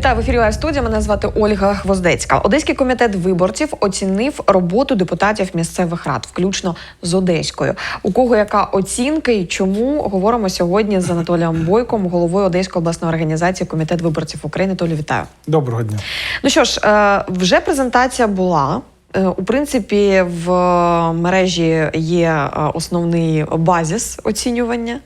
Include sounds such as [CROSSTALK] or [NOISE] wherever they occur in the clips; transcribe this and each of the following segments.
Вітаю в ефірі Лайв студія. Мене звати Ольга Гвоздецька. Одеський комітет виборців оцінив роботу депутатів місцевих рад, включно з Одеською. У кого яка оцінка і чому говоримо сьогодні з Анатолієм Бойком, головою Одеської обласної організації Комітет виборців України. Толі, вітаю. Доброго дня. Ну що ж, е, вже презентація була. Е, У принципі, в мережі є е, основний базіс оцінювання.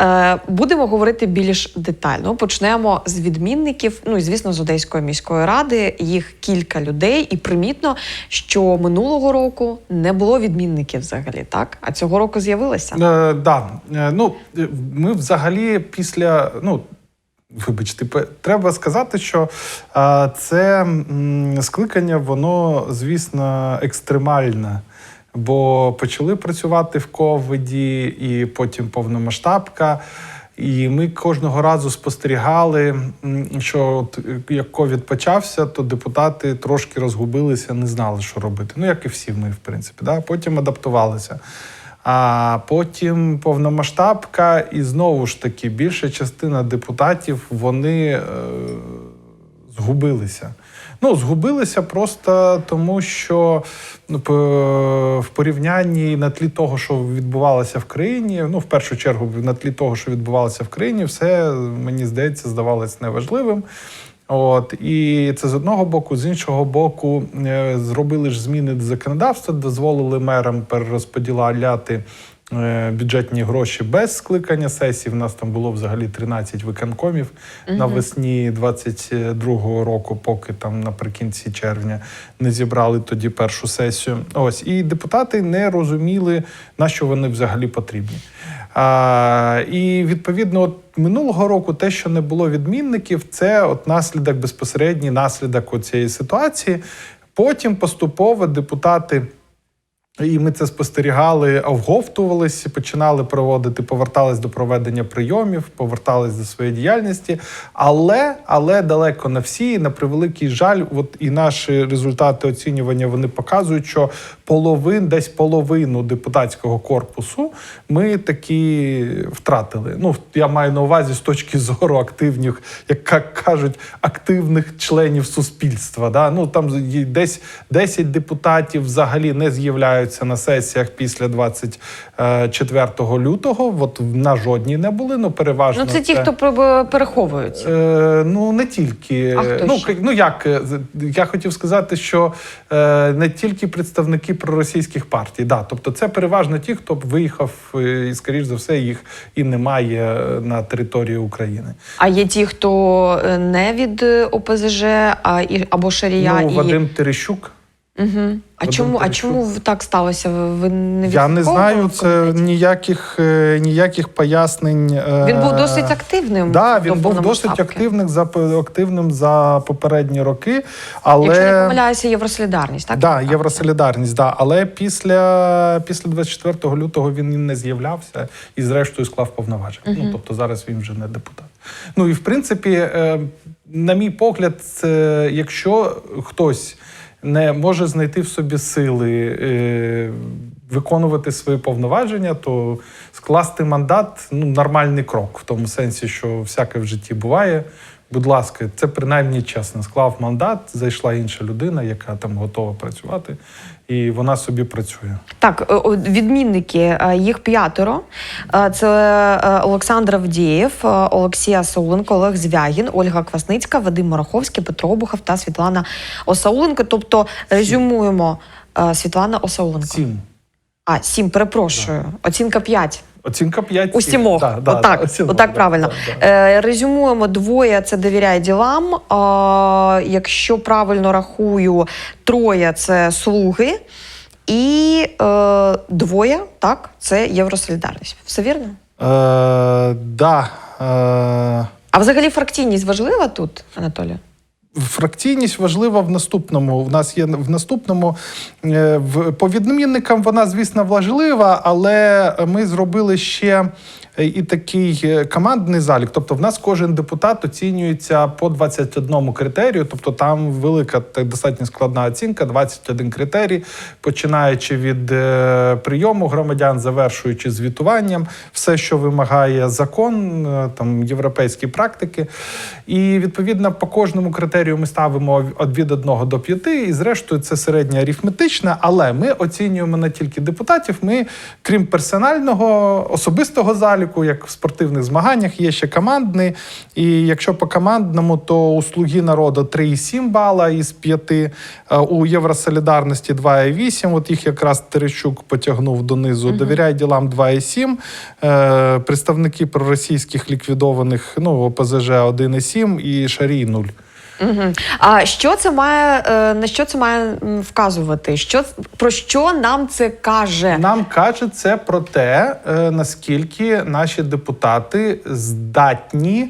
Е, Будемо говорити більш детально. Почнемо з відмінників. Ну і звісно, з Одеської міської ради. Їх кілька людей, і примітно, що минулого року не було відмінників взагалі, так? А цього року з'явилися. Е, да. Е, ну, е, ми взагалі після. Ну, Вибачте, треба сказати, що це скликання, воно, звісно, екстремальне. Бо почали працювати в ковіді, і потім повномасштабка. І ми кожного разу спостерігали, що от, як ковід почався, то депутати трошки розгубилися, не знали, що робити. Ну, як і всі ми, в принципі. Да? Потім адаптувалися. А потім повномасштабка, і знову ж таки більша частина депутатів вони е, згубилися. Ну, згубилися просто тому, що ну, в порівнянні на тлі того, що відбувалося в країні, ну, в першу чергу, на тлі того, що відбувалося в країні, все, мені здається, здавалось неважливим. От і це з одного боку, з іншого боку, е, зробили ж зміни до законодавства, дозволили мерам перерозподіляти бюджетні гроші без скликання сесій. У нас там було взагалі 13 виконкомів навесні 22-го року, поки там наприкінці червня не зібрали тоді першу сесію. Ось і депутати не розуміли, на що вони взагалі потрібні. А, і відповідно, от минулого року те, що не було відмінників, це от наслідок безпосередній наслідок цієї ситуації. Потім поступово депутати. І ми це спостерігали, овговтувалися, починали проводити, повертались до проведення прийомів, повертались до своєї діяльності. Але, але далеко не всі, на превеликий жаль, от і наші результати оцінювання вони показують, що половин, десь половину депутатського корпусу ми таки втратили. Ну, я маю на увазі з точки зору активних, як кажуть, активних членів суспільства. Да? Ну там десь 10 депутатів взагалі не з'являються на сесіях після 24 лютого. От на жодній не були. Ну переважно Ну, це ті, хто проб- переховуються. Е, ну не тільки А хто ну, ще? ну як е, я хотів сказати, що е, не тільки представники проросійських партій, да, тобто це переважно ті, хто виїхав, е, і скоріш за все їх і немає е, на території України. А є ті, хто е, не від е, ОПЗЖ, а і або Шарія ну, і Вадим Терещук. Угу. А чому, а чому так сталося? Ви не Я не знаю, це ніяких е, ніяких пояснень. е, Він був досить активним. Да, він був досить активним за активним за попередні роки. Але Якщо не помиляюся, Євросолідарність, так? Да, євросолідарність, да. Але після, після 24 лютого він не з'являвся і, зрештою, склав повноваження. Ну, тобто зараз він вже не депутат. Ну і в принципі, е, на мій погляд, якщо хтось не може знайти в собі сили е, виконувати свої повноваження, то скласти мандат ну, нормальний крок, в тому сенсі, що всяке в житті буває. Будь ласка, це принаймні чесно. Склав мандат, зайшла інша людина, яка там готова працювати, і вона собі працює. Так, е, відмінники, е, їх п'ятеро. Е, Це Олександр Авдієв, Олексія Сауленко, Олег Звягін, Ольга Квасницька, Вадим Мороховський, Петро Обухов та Світлана Осауленко. Тобто резюмуємо Світлана Осауленко. Сім. А, сім, перепрошую. Оцінка п'ять. Оцінка 5. У сімох. отак, отак правильно. Е, резюмуємо двоє це довіряє ділам. А, якщо правильно рахую, троє це слуги, і е, двоє так, це євросолідарність. Все вірно? Е, да. Е, А взагалі фракційність важлива тут, Анатолій? Фракційність важлива в наступному. У нас є в наступному е, по відмінникам вона, звісно, важлива, але ми зробили ще е, і такий е, командний залік. Тобто, в нас кожен депутат оцінюється по 21 критерію. Тобто, там велика так достатньо складна оцінка, 21 критерій, починаючи від прийому громадян, завершуючи звітуванням, все, що вимагає закон, там європейські практики. І відповідно по кожному критерію ми ставимо від- від 1 до 5, і зрештою це середня арифметична, але ми оцінюємо не тільки депутатів. Ми, крім персонального особистого заліку, як в спортивних змаганнях, є ще командний. І якщо по командному, то у слуги народу 3,7 бала із 5, е, у Євросолідарності 2,8. От їх якраз Терещук потягнув донизу. Довіряй ділам 2,7. Е, Представники проросійських ліквідованих, ну, ОПЗЖ 1,7 і Шарій 0. Угу. А що це має е, на що це має вказувати? Що про що нам це каже? Нам каже це про те, е, наскільки наші депутати здатні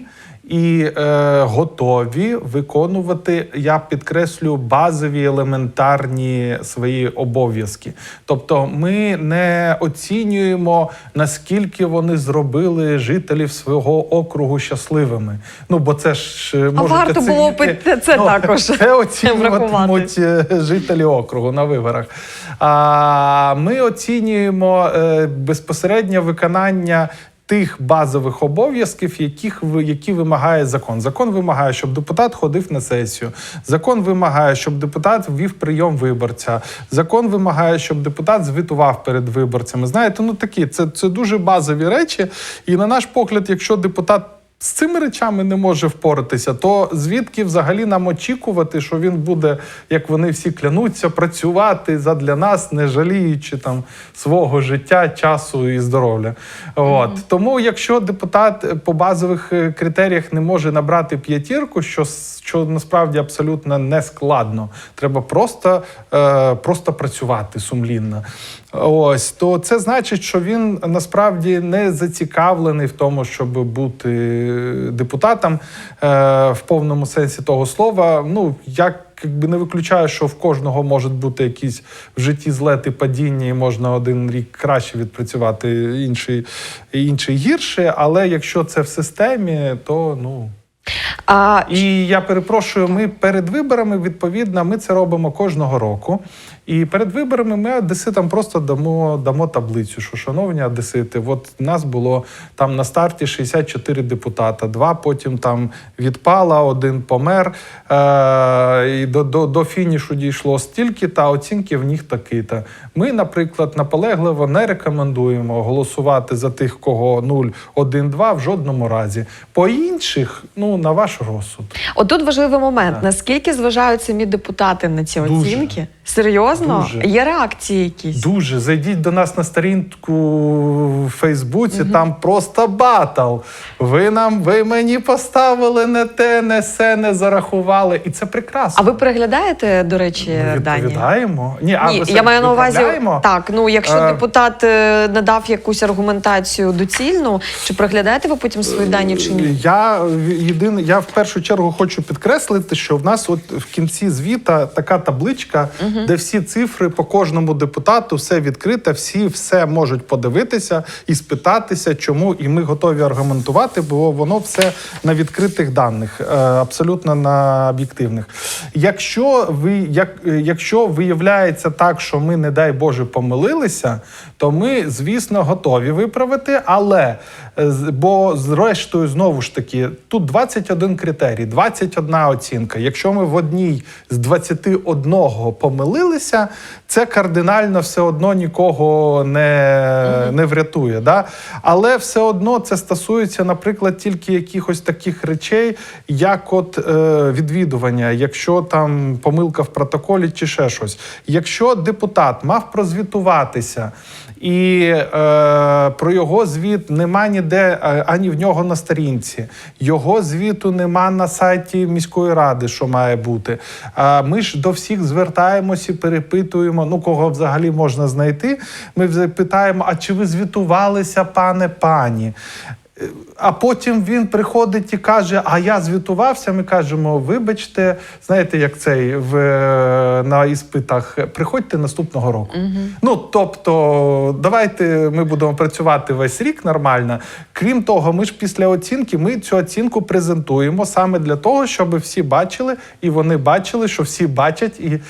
і е, готові виконувати, я підкреслю, базові елементарні свої обов'язки. Тобто, ми не оцінюємо наскільки вони зробили жителів свого округу щасливими. Ну бо це ж е, можуть варто було б оцінити- це також [LAUGHS] Це оцінюватимуть е, жителі округу на виборах. А ми оцінюємо е, безпосередньо виконання. Тих базових обов'язків, яких які вимагає закон. Закон вимагає, щоб депутат ходив на сесію. Закон вимагає, щоб депутат ввів прийом виборця. Закон вимагає, щоб депутат звітував перед виборцями. Знаєте, ну такі це, це дуже базові речі. І на наш погляд, якщо депутат з цими речами не може впоратися, то звідки взагалі нам очікувати, що він буде, як вони всі клянуться, працювати задля нас, не жаліючи там свого життя, часу і здоров'я. От тому, якщо депутат по базових е, критеріях не може набрати п'ятірку, що, що насправді абсолютно не складно, треба просто, е, просто працювати сумлінно. Ось то це значить, що він насправді не зацікавлений в тому, щоб бути депутатом е, в повному сенсі того слова. Ну як якби не виключаю, що в кожного можуть бути якісь в житті злети падіння, і можна один рік краще відпрацювати, інший, інший гірше. Але якщо це в системі, то ну. А І я перепрошую, ми перед виборами, відповідно, ми це робимо кожного року. І перед виборами ми одеситам просто дамо, дамо таблицю, що, шановні одесити, от нас було там на старті 64 депутата, два потім там відпала, один помер. Е- і до, до, до фінішу дійшло стільки, та оцінки в них таки-то. Ми, наприклад, наполегливо не рекомендуємо голосувати за тих, кого 0, 1, 2 в жодному разі. По інших, ну на ваш розсуд. отут важливий момент: Так. наскільки зважають самі депутати на ці Дуже. оцінки? Серйозно? Дуже. Є реакції якісь? Дуже зайдіть до нас на сторінку в Фейсбуці. Там просто батл. Ви нам, ви мені поставили не те, не се, не зарахували, і це прекрасно. А ви переглядаєте, до речі, Ми дані? відповідаємо? Ні, а Ні, ви я маю на увазі так. Ну якщо Е, депутат е, надав якусь аргументацію доцільну, чи проглядаєте ви потім свої дані чи ні? Я єдине, я в першу чергу хочу підкреслити, що в нас от в кінці звіта така табличка, де всі цифри по кожному депутату, все відкрите, всі все можуть подивитися і спитатися, чому, і ми готові аргументувати, бо воно все на відкритих даних, е, абсолютно на об'єктивних. Якщо ви як, е, якщо виявляється так, що ми, не дай Боже, помилилися, то ми, звісно, готові виправити, але е, бо зрештою, знову ж таки, тут 21 критерій, 21 оцінка. Якщо ми в одній з 21 помилилися, це кардинально все одно нікого не, не врятує. Да? Але все одно це стосується, наприклад, тільки якихось таких речей, як от е, відвідування, якщо там помилка в протоколі чи ще щось. Якщо депутат мав прозвітуватися. І е, про його звіт нема ніде е, ані в нього на сторінці. Його звіту нема на сайті міської ради, що має бути. А ми ж до всіх звертаємося перепитуємо, ну кого взагалі можна знайти. Ми питаємо: а чи ви звітувалися, пане пані? А потім він приходить і каже: А я звітувався. Ми кажемо: вибачте, знаєте, як цей в е, на іспитах, приходьте наступного року. Ну тобто, давайте ми будемо працювати весь рік нормально. Крім того, ми ж після оцінки ми цю оцінку презентуємо саме для того, щоб всі бачили, і вони бачили, що всі бачать, і е,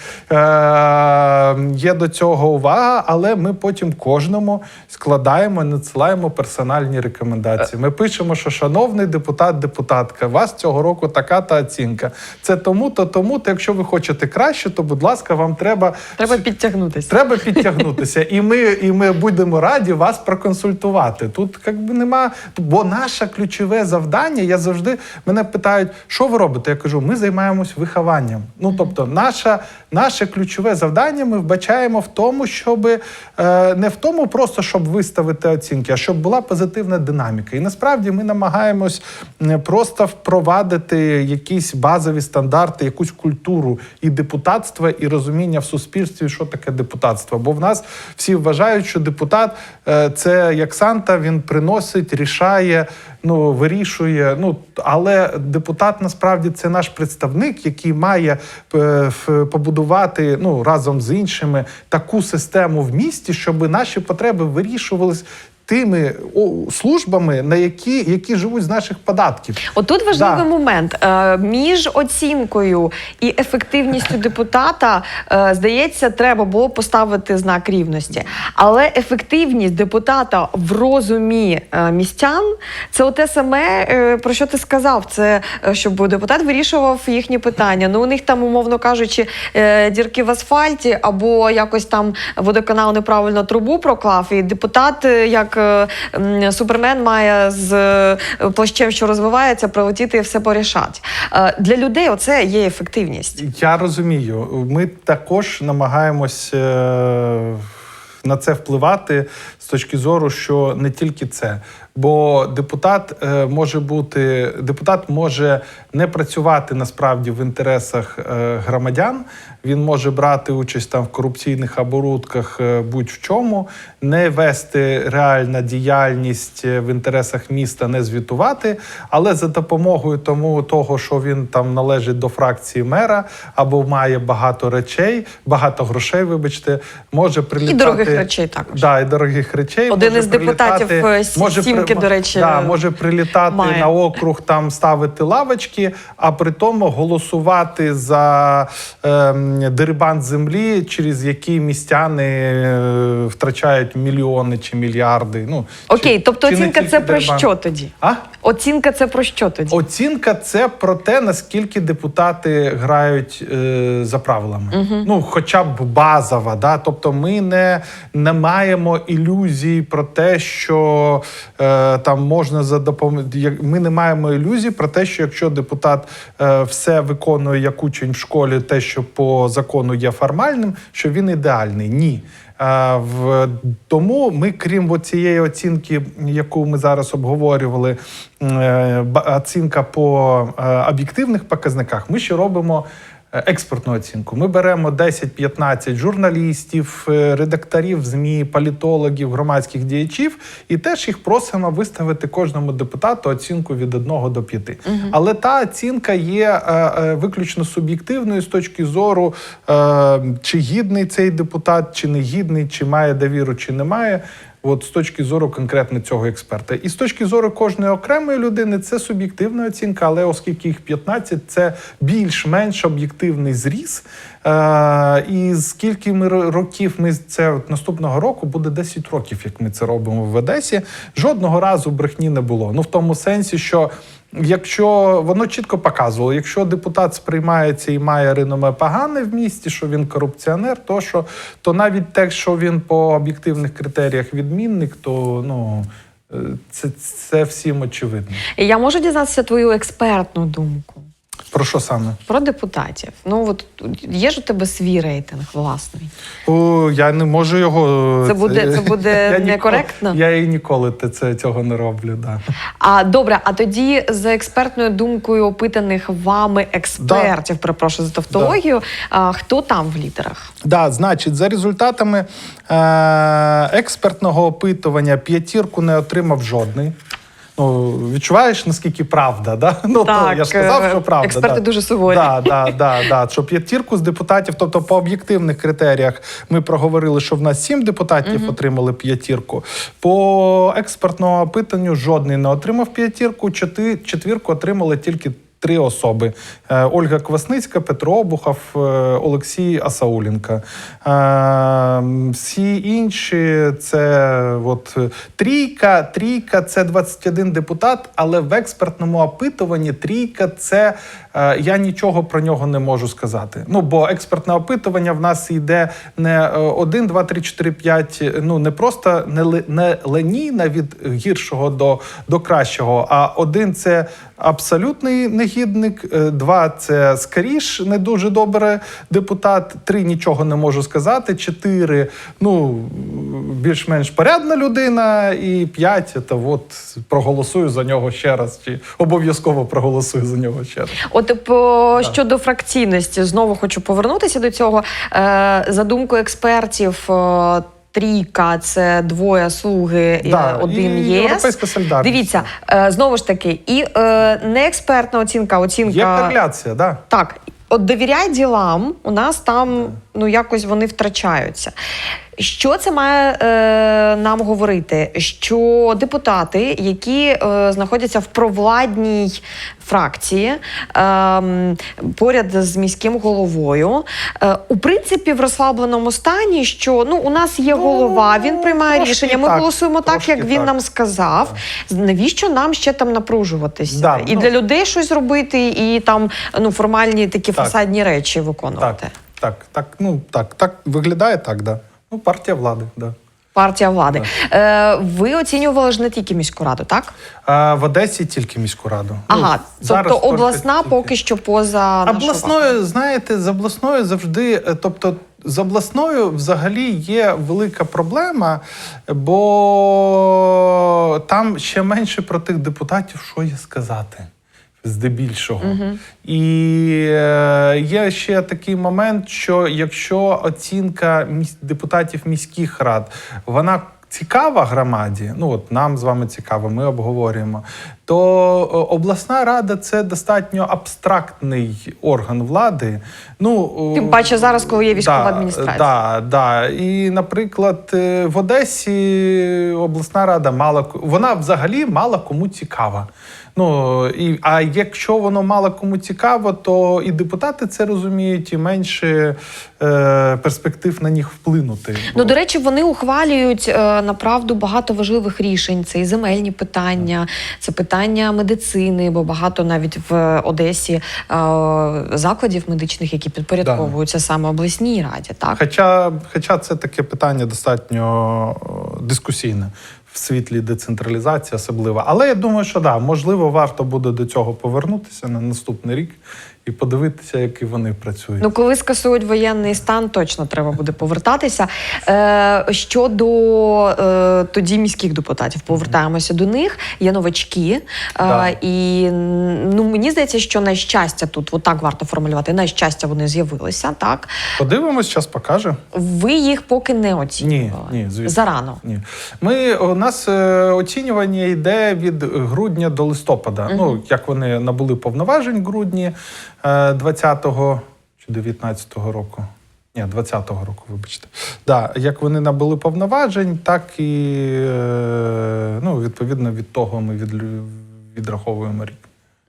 є до цього увага, але ми потім кожному складаємо, надсилаємо персональні рекомендації. Ми пишемо, що шановний депутат, депутатка, у вас цього року така та оцінка. Це тому-то, тому-то. Якщо ви хочете краще, то будь ласка, вам треба Треба підтягнутися. Треба підтягнутися, і ми, і ми будемо раді вас проконсультувати. Тут якби нема, бо наше ключове завдання. Я завжди мене питають, що ви робите? Я кажу, ми займаємось вихованням. Ну тобто, наша, наше ключове завдання ми вбачаємо в тому, щоб е, не в тому, просто щоб виставити оцінки, а щоб була позитивна динаміка. Насправді ми намагаємось просто впровадити якісь базові стандарти, якусь культуру і депутатства, і розуміння в суспільстві, що таке депутатство. Бо в нас всі вважають, що депутат е, це як Санта, він приносить, рішає, ну вирішує. Ну але депутат насправді це наш представник, який має е, побудувати ну разом з іншими таку систему в місті, щоб наші потреби вирішувались. Тими службами, на які, які живуть з наших податків, Отут важливий Да. момент Е, між оцінкою і ефективністю депутата. е, Здається, треба було поставити знак рівності. Але ефективність депутата в розумі е, містян це те саме, про що ти сказав. Це щоб депутат вирішував їхні питання. Ну у них там, умовно кажучи, дірки в асфальті, або якось там водоканал неправильно трубу проклав, і депутат, е, як е, супермен, має з е, плащем, що розвивається, прилетіти і все порішати. Е, Для людей оце є ефективність. Я розумію. Ми також намагаємось на це впливати з точки зору, що не тільки це. Бо депутат е, може бути, депутат може не працювати насправді в інтересах е, громадян. Він може брати участь там в корупційних оборудках е, будь-в чому, не вести реальна діяльність в інтересах міста, не звітувати, але за допомогою тому того, що він там належить до фракції мера або має багато речей, багато грошей, вибачте, може прилітати дорогих речей також. Да, і дорогих речей. Один може із депутатів, е, може при- до речі, да, може прилітати має. на округ, там ставити лавочки, а при тому голосувати за ем, дерибан землі, через які містяни е, втрачають мільйони чи мільярди. Ну Окей, чи- тобто чи оцінка це про що тоді? А? Оцінка це про що тоді? Оцінка це про те, наскільки депутати грають е, за правилами. Ну, хоча б базова. Да? Тобто, ми не, не маємо ілюзій про те, що е, там можна за допомогою. Ми не маємо ілюзій про те, що якщо депутат е, все виконує як учень в школі, те, що по закону є формальним, що він ідеальний. Ні. Е, В тому ми, крім цієї оцінки, яку ми зараз обговорювали, е, оцінка по е, об'єктивних показниках, ми ще робимо. Е, Експертну оцінку. Ми беремо 10-15 журналістів, е, редакторів ЗМІ, політологів, громадських діячів і теж їх просимо виставити кожному депутату оцінку від 1 до 5. Але та оцінка є е, виключно суб'єктивною з точки зору, чи гідний цей депутат, чи не гідний, чи має довіру, чи не має. От з точки зору конкретно цього експерта. І з точки зору кожної окремої людини це суб'єктивна оцінка, але оскільки їх 15, це більш-менш об'єктивний зріз. Е, і скільки ми років ми це от наступного року буде 10 років, як ми це робимо в Одесі. Жодного разу брехні не було. Ну в тому сенсі, що. Якщо воно чітко показувало, якщо депутат сприймається і має реноме погане в місті, що він корупціонер, то що то навіть те, що він по об'єктивних критеріях відмінник, то ну е, це, це всім очевидно. Я можу дізнатися твою експертну думку Про що саме? про депутатів. Ну от є ж у тебе свій рейтинг власний. О, я не можу його. Це буде- це [LAUGHS] буде Я ніколи- Я і ніколи це, цього не роблю. Да. А добре, а тоді за експертною думкою опитаних вами експертів, перепрошую за тавтологію, а, хто там в лідерах? Да, значить, за результатами е- експертного опитування п'ятірку не отримав жодний. Ну відчуваєш наскільки правда, да? [LAUGHS] Ну то я ж сказав, е, що правда. експерти да. дуже суворі. Да, да, да, да. Що п'ятірку з депутатів, тобто по об'єктивних критеріях, ми проговорили, що в нас сім депутатів отримали п'ятірку. По експертному опитанню жодний не отримав п'ятірку. Четвірку отримали тільки. Три особи: Е, Ольга Квасницька, Петро Обухов, е, Олексій Асауленко. Е, Всі інші це от трійка. Трійка це 21 депутат, але в експертному опитуванні трійка це я нічого про нього не можу сказати. Ну бо експертне опитування в нас йде не 1, 2, 3, 4, 5, ну не просто не, не линійна від гіршого до, до кращого, а один це абсолютний негідник, е, два це скоріш не дуже добре депутат, три нічого не можу сказати, чотири ну більш-менш порядна людина, і п'ять це от проголосую за нього ще раз, чи обов'язково проголосую за нього ще раз. От по щодо фракційності, знову хочу повернутися до цього. Е, за думкою експертів. е, Трійка це двоє слуги, і Да, один і ЄС. Європейська солідарність. Дивіться, е, знову ж таки, і е, не експертна оцінка, оцінка Є корреляція, да. Так, от довіряй ділам, у нас там ну якось вони втрачаються. Що це має е, нам говорити? Що депутати, які е, знаходяться в провладній фракції е, поряд з міським головою, е, у принципі, в розслабленому стані, що ну у нас є голова, він приймає трошки рішення. Ми так, голосуємо так, трошки як він так. нам сказав. Навіщо нам ще там напружуватися? Да, і ну. для людей щось робити, і там ну формальні такі Так. фасадні речі виконувати. Так, так, так, ну так, так виглядає так, да. Ну, партія влади, да. Партія влади. Е, ви оцінювали ж не тільки міську раду, так? А в Одесі тільки міську раду. Ага, Ну, зараз тобто обласна тільки. поки що поза увагою. Обласною, знаєте, з обласною завжди, е, тобто з обласною взагалі є велика проблема, бо там ще менше про тих депутатів, що є сказати. Здебільшого. І е, є ще такий момент, що якщо оцінка депутатів міських рад, вона цікава громаді, ну от нам з вами цікаво, ми обговорюємо, то е, обласна рада це достатньо абстрактний орган влади. Ну, е, Тим паче зараз, коли є військова да, адміністрація. Да, да. І, наприклад, е, в Одесі обласна рада мало к- вона взагалі мало кому цікава. Ну і а якщо воно мало кому цікаво, то і депутати це розуміють, і менше е, перспектив на них вплинути. Ну, до речі, вони ухвалюють е, направду багато важливих рішень. Це і земельні питання, це питання медицини, бо багато навіть в Одесі е, закладів медичних, які підпорядковуються саме обласній раді. Так Хоча, хоча це таке питання достатньо е, дискусійне в світлі децентралізації, особливо. Але я думаю, що да, можливо, варто буде до цього повернутися на наступний рік і подивитися, як і вони працюють. Ну, коли скасують воєнний стан, точно треба буде повертатися. Е, щодо е, тоді міських депутатів, повертаємося до них. Є новачки. Е, Да. і ну, мені здається, що на щастя тут отак варто формулювати. На щастя, вони з'явилися. Так Подивимось, час покаже. ви їх поки не оцінювали. Ні, ні, звісно. зарано. Ні. Ми, у нас е, оцінювання йде від грудня до листопада. Ну, як вони набули повноважень в грудні 20-го чи 19-го року. Ні, 20-го року, вибачте. Да, як вони набули повноважень, так і е, ну, відповідно від того ми відраховуємо рік.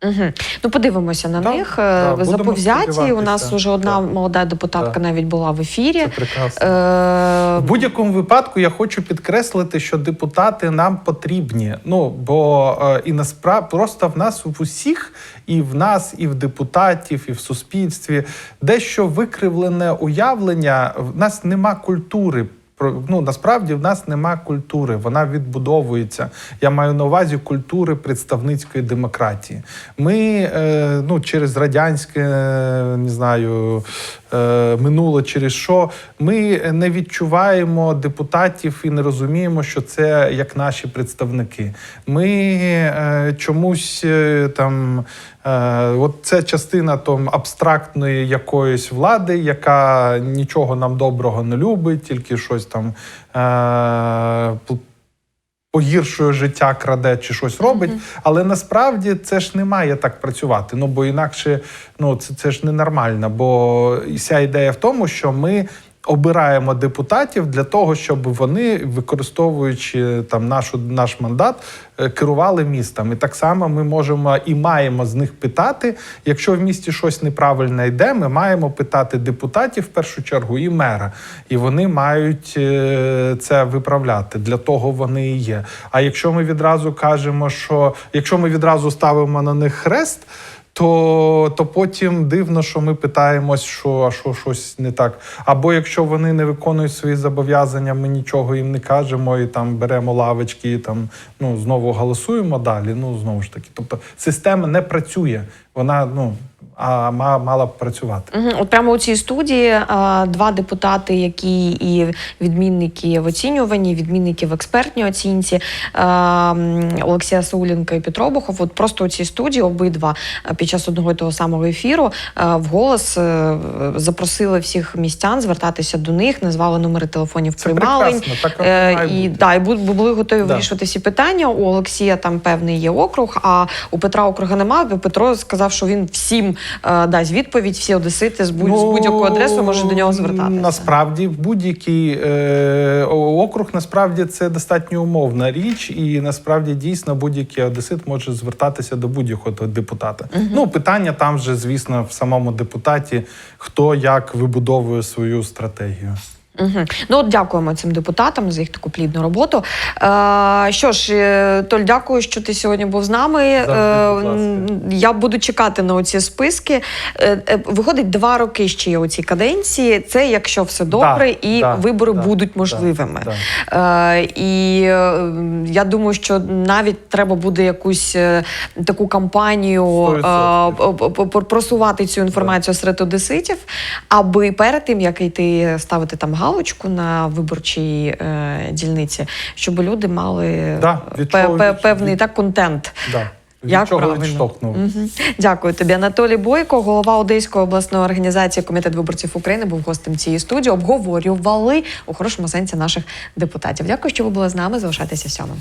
Угу. Ну, подивимося на Да, них. да, Е, Заповзяті. У нас вже одна Да. молода депутатка Да. навіть була в ефірі. Це прекрасно. Е, В будь-якому випадку я хочу підкреслити, що депутати нам потрібні. Ну бо е, і насправді просто в нас в усіх, і в нас, і в депутатів, і в суспільстві дещо викривлене уявлення. В нас нема культури. Ну насправді в нас нема культури, вона відбудовується. Я маю на увазі культури представницької демократії. Ми е, ну через радянське е, не знаю е, минуле, через що ми не відчуваємо депутатів і не розуміємо, що це як наші представники. Ми чомусь там. От це частина там абстрактної якоїсь влади, яка нічого нам доброго не любить, тільки щось там е, погіршує життя, краде чи щось робить. Але насправді це ж не має так працювати. Ну бо інакше ну це, це ж ненормально. Бо вся ідея в тому, що ми. Обираємо депутатів для того, щоб вони, використовуючи там нашу наш мандат, е, керували містом. І так само ми можемо і маємо з них питати. Якщо в місті щось неправильно йде, ми маємо питати депутатів в першу чергу і мера. І вони мають е, це виправляти. Для того вони і є. А якщо ми відразу кажемо, що якщо ми відразу ставимо на них хрест. То, то потім дивно, що ми питаємось, що а що щось не так. Або якщо вони не виконують свої зобов'язання, ми нічого їм не кажемо і там беремо лавочки, і там ну знову голосуємо далі. Ну знову ж таки. Тобто система не працює, вона ну а ма- мала б працювати. Мгм. От прямо у цій студії а, два депутати, які і відмінники в оцінюванні, відмінники в експертній оцінці а, Олексія Сауленко і Петро Обухов. От просто у цій студії обидва під час одного і того самого ефіру а, вголос е, запросили всіх містян звертатися до них, назвали номери телефонів Це приймалень. прекрасно, так Е, і бути. да, і бу- були готові Да. вирішувати всі питання. У Олексія там певний є округ, а у Петра округа немає. Петро сказав, що він всім е, дасть відповідь. Всі одесити з, будь, з будь-якою адресою можуть до нього звертатися. Ну, Насправді, будь-який е, округ насправді це достатньо умовна річ, і насправді дійсно будь-який одесит може звертатися до будь-якого депутата. Ну питання там же, звісно, в самому депутаті, хто як вибудовує свою стратегію. Угу. Ну от дякуємо цим депутатам за їх таку плідну роботу. Е, що ж, е, Толь, дякую, що ти сьогодні був з нами. Завжди, Е, я буду чекати на оці списки. Е, е, виходить, два роки ще є у цій каденції. Це якщо все добре, Да, і да, вибори да, будуть можливими. да. Е, і е, я думаю, що навіть треба буде якусь е, таку кампанію е, 100%. п- п- п- просувати цю інформацію серед одеситів, аби перед тим як йти ставити там галочку на виборчій е, дільниці, щоб люди мали Да, від пе- чого- пе- від- певний від- так контент. Да. Від Як чого відштовхнув? Мгм. Дякую тобі, Анатолій Бойко, голова Одеської обласної організації Комітет виборців України, був гостем цієї студії. Обговорювали у хорошому сенсі наших депутатів. Дякую, що ви були з нами. Залишайтеся сьомим.